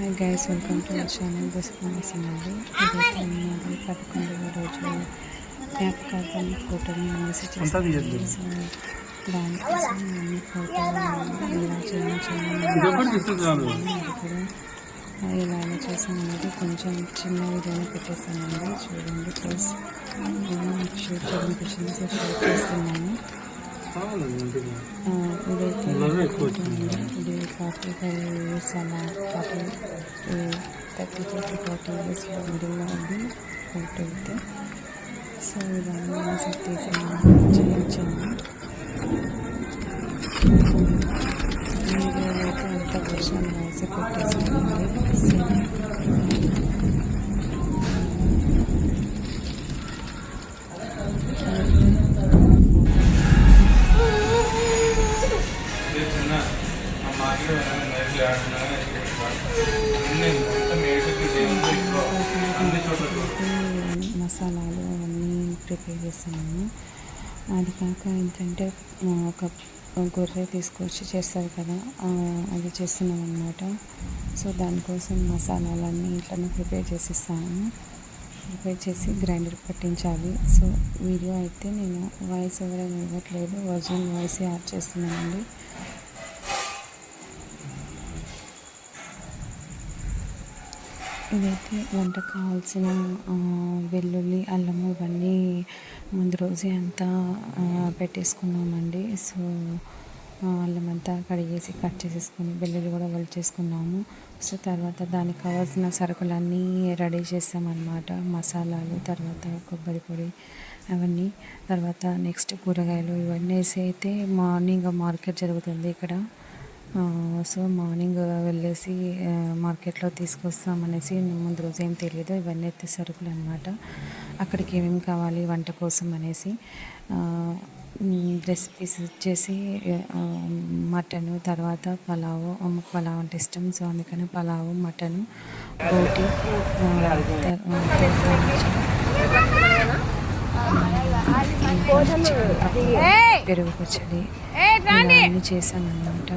Hi guys welcome to our channel response అండి ఇదైతే ఉన్నది పదకొండవ రోజు జ్ఞాపకార్థం ఫోటోని అనేసి దానికోసం అన్ని ఫోటోలు ఇలా ఇలా ఇలా చేసాను అనేది కొంచెం చిన్న వీడియోని పెట్టేస్తానండి చూడండి ప్లస్ షూట్ సో షూట్ చేస్తున్నాను ఆ, ఇదైతే ఇది ఫార్టీ ఫైవ్ ఇయర్స్ అలా forty thirty thirty forty years మిడిల్లో ఉంది ఫోటో అయితే సో ఇవన్నీ సెట్ చేసి చేయించాను వీడియోలో అయితే అంత వర్షం వేసి పెట్టేసానండి మసాలాలు అవన్నీ ప్రిపేర్ చేస్తున్నాను అది కాక ఏంటంటే ఒక గొర్రె తీసుకొచ్చి చేస్తారు కదా అది చేస్తున్నాం అనమాట సో దానికోసం మసాలాలన్నీ ఇట్లనే ప్రిపేర్ చేసిస్తాను ప్రిపేర్ చేసి గ్రైండర్ పట్టించాలి. సో వీడియో అయితే నేను వాయిస్ ఎవరైనా ఇవ్వట్లేదు. ఒరిజినల్ వాయిస్ యాడ్ చేస్తున్నానండి. ఇదైతే వంట కావాల్సిన వెల్లుల్లి అల్లము ఇవన్నీ ముందు రోజే అంతా పెట్టేసుకున్నామండి. సో అల్లం అంతా కడిగేసి కట్ చేసేసుకుని వెల్లుల్లి కూడా చేసుకున్నాము. సో తర్వాత దానికి కావాల్సిన సరుకులన్నీ రెడీ చేసామన్నమాట. మసాలాలు తర్వాత కొబ్బరి పొడి అవన్నీ. తర్వాత నెక్స్ట్ కూరగాయలు ఇవన్నీ వేసి అయితే మార్నింగ్ మార్కెట్ జరుగుతుంది ఇక్కడ. సో మార్నింగ్ వెళ్ళేసి మార్కెట్లో తీసుకొస్తామనేసి ముందు రోజు ఏం తెలియదు ఇవన్నీ అయితే సరుకులు అనమాట అక్కడికి ఏమేమి కావాలి వంట కోసం అనేసి రెసిపీస్ వచ్చేసి మటన్ తర్వాత పలావు అమ్మకు పలావ్ అంటే ఇష్టం సో అందుకని పలావు మటన్ ఇంకా పెరుగు పచ్చడి ఇవన్నీ చేశాను అనమాట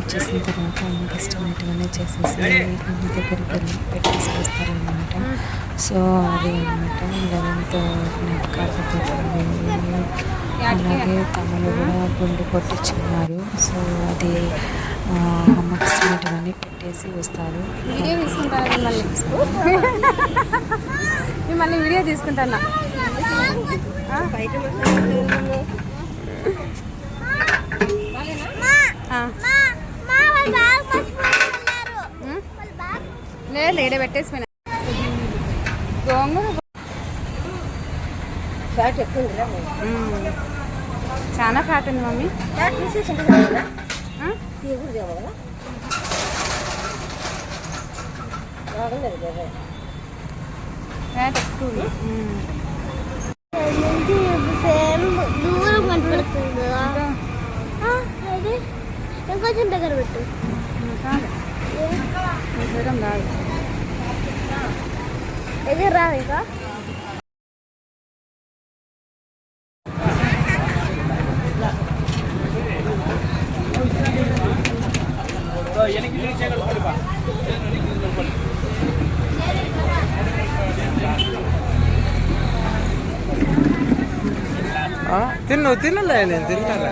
అన్నీ చేసిన తర్వాత అమ్మకి ఇష్టమైనవన్నీ చేసేసి అమ్మ దగ్గరికి వెళ్ళి పెట్టేసి వస్తారనమాట సో అది అనమాట లెవెన్త్ జ్ఞాపకాలు అలాగే తమలు కూడా గుండు కొట్టించుకున్నారు. సో అది అమ్మకి ఇష్టమైనవన్నీ పెట్టేసి వస్తారు. వీడియో తీసుకుంటాను వీడియో తీసుకుంటాను? లేదు లేడ పెట్టేసిపోయినా. గోంగూర ఎక్కువ. చాలా ఫ్యాట్ ఉంది మమ్మీ. ఫ్యాట్ తీసేసి ఇంకొంచెం దగ్గర పెట్టు మ్మ్, చాలు దూరం రాదు దగ్గర రా ఇంకా తిన్ను తినలే నేను తింటాలే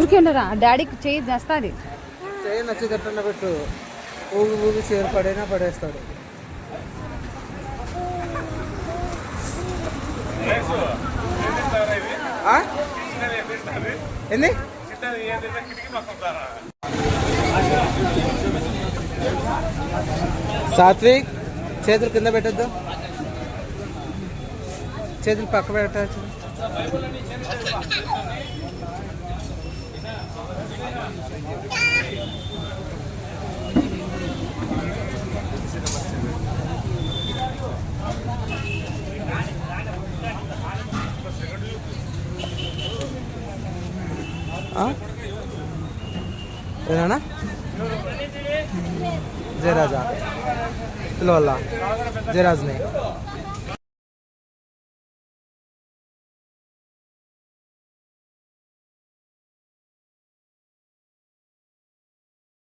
ఊరికేండరా డాడీకి చేయి చేస్తుంది చేయి నచ్చేటట్టున్న పెట్టు. ఊగి ఊగి చీర పడైనా పడేస్తాడు. ఆ? ఏంది? సాత్విక్ చేతులు కింద పెట్టద్దు. చేతులు పక్క పెట్టచ్చు. ఏనా జయరాజా పిలవల్లా జయరాజ్ని